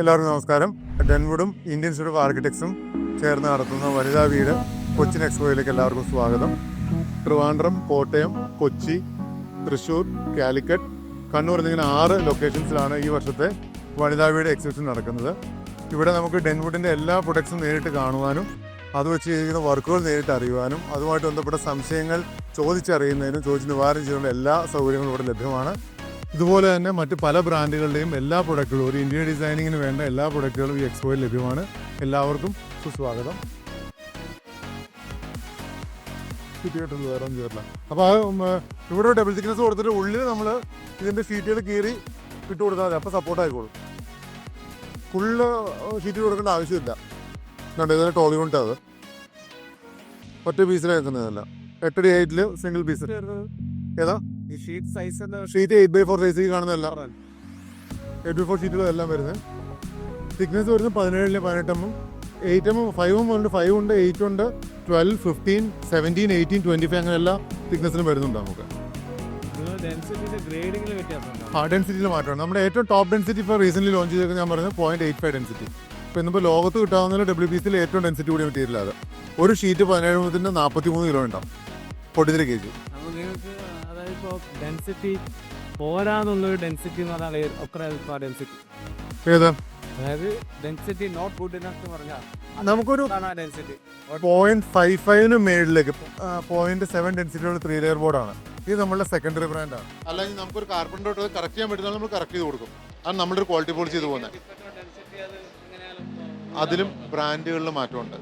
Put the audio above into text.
എല്ലാവർക്കും നമസ്കാരം. ഡെൻവുഡും ഇന്ത്യൻ ഇൻസ്റ്റിറ്റ്യൂട്ട് ഓഫ് ആർക്കിടെക്ട്സും ചേർന്ന് നടത്തുന്ന വനിതാ വീട് കൊച്ചിൻ എക്സ്പോയിലേക്ക് എല്ലാവർക്കും സ്വാഗതം. ട്രിവാൻഡ്രം കോട്ടയം കൊച്ചി തൃശ്ശൂർ കാലിക്കറ്റ് കണ്ണൂർ എന്നിങ്ങനെ ആറ് ലൊക്കേഷൻസിലാണ് ഈ വർഷത്തെ വനിതാ വീട് എക്സിബിഷൻ നടക്കുന്നത്. ഇവിടെ നമുക്ക് ഡെൻവുഡിന്റെ എല്ലാ പ്രൊഡക്ട്സും നേരിട്ട് കാണുവാനും അത് വെച്ച് ചെയ്തിരിക്കുന്ന വർക്കുകൾ നേരിട്ട് അറിയുവാനും അതുമായിട്ട് ബന്ധപ്പെട്ട സംശയങ്ങൾ ചോദിച്ചറിയുന്നതിനും ചോദിച്ച് നിവാരണം ചെയ്യുന്ന എല്ലാ സൗകര്യങ്ങളും ഇവിടെ ലഭ്യമാണ്. ഇതുപോലെ തന്നെ മറ്റ് പല ബ്രാൻഡുകളുടെയും എല്ലാ പ്രൊഡക്റ്റുകളും ഒരു ഇന്ത്യൻ ഡിസൈനിങ്ങിന് വേണ്ട എല്ലാ പ്രൊഡക്റ്റുകളും ഈ എക്സ്പോയിൽ ലഭ്യമാണ്. എല്ലാവർക്കും സുസ്വാഗതം. ചുറ്റിയിട്ടൊന്നും വേറെ ഒന്നും ചേരില്ല അപ്പോൾ ഇവിടെ ഡബിൾ തിക്നെസ് കൊടുത്തിട്ട് ഉള്ളിൽ നമ്മൾ ഇതിന്റെ ഷീറ്റുകൾ കീറി ഇട്ട് കൊടുത്താൽ മതി. അപ്പോൾ സപ്പോർട്ട് ആയിക്കോളും. ഫുള്ള് ഷീറ്റ് കൊടുക്കേണ്ട ആവശ്യമില്ല. കണ്ടോ ഇതിന് ടോളിയുണ്ട് അത്. ഒറ്റ പീസിലാണ് വെക്കുന്നതല്ല. എട്ടടി എയ്റ്റിൽ സിംഗിൾ പീസ് ഏതാ? ഈ sheet size sheet eight by four സൈസിൽ കാണുന്നതല്ല. എയ്റ്റ് ബൈ ഫോർ ഷീറ്റുകളും എല്ലാം വരുന്നത് തിക്നെസ് വരുന്നത് പതിനേഴിൽ പതിനെട്ട് എമ്മും എയ്റ്റ് എമ്മും ഫൈവും ഉണ്ട് ഫൈവ് ഉണ്ട്. എയ്റ്റ് ഉണ്ട് twelve fifteen seventeen eighteen twenty five അങ്ങനെ എല്ലാ തിക്നെസ്സിലും വരുന്നുണ്ട് നമുക്ക് ആ ഡെൻസിറ്റിയിൽ മാറ്റമാണ് നമ്മുടെ ഏറ്റവും ടോപ്പ് ഡെൻസിറ്റി ഇപ്പോൾ റീസെന്റ് ലോഞ്ച് ചെയ്തത് ഞാൻ പറഞ്ഞത് പോയിന്റ് എയ്റ്റ് ഫൈവ് ഡെൻസിറ്റി ഇപ്പോൾ ഇന്നിപ്പോൾ ലോകത്ത് കിട്ടാവുന്ന ഡബ്ല്യു ബി സിയിൽ ഏറ്റവും ഡെൻസിറ്റി കൂടിയ മെറ്റീരിയൽ അത്. ഒരു ഷീറ്റ് പതിനേഴ് മുതൽ നാൽപ്പത്തി മൂന്ന് കിലോ ഉണ്ടാവും. ഫോർട്ടി കേൾക്കും അതായത് ഇപ്പോൾ ഡെൻസിറ്റി പോരാന്നുള്ളൊരു ഡെൻസിറ്റി എന്ന് പറഞ്ഞാൽ ഒക്കെ ഡെൻസിറ്റി ഏത്? അതായത് ഡെൻസിറ്റി നോട്ട് ഗുഡ് ഇനഫ് എന്ന് പറഞ്ഞാൽ നമുക്കൊരു ഡെൻസിറ്റി പോയിന്റ് ഫൈവ് ഫൈവിന് മേളിലേക്ക് പോയിന്റ് സെവൻ ഡെൻസിറ്റിയുള്ള ത്രീ ലെയർ ബോർഡാണ് ഇത് നമ്മളുടെ സെക്കൻഡറി ബ്രാൻഡാണ് അല്ലെങ്കിൽ നമുക്കൊരു കാർബൺ ഡോട്ട് കറക്റ്റ് ചെയ്യാൻ പറ്റുന്ന നമ്മൾ കറക്റ്റ് ചെയ്ത് കൊടുക്കും. അത് നമ്മുടെ ഒരു ക്വാളിറ്റി പോളിസി ചെയ്ത് പോകുന്നത്. അതിലും ബ്രാൻഡുകളിൽ മാറ്റമുണ്ട്.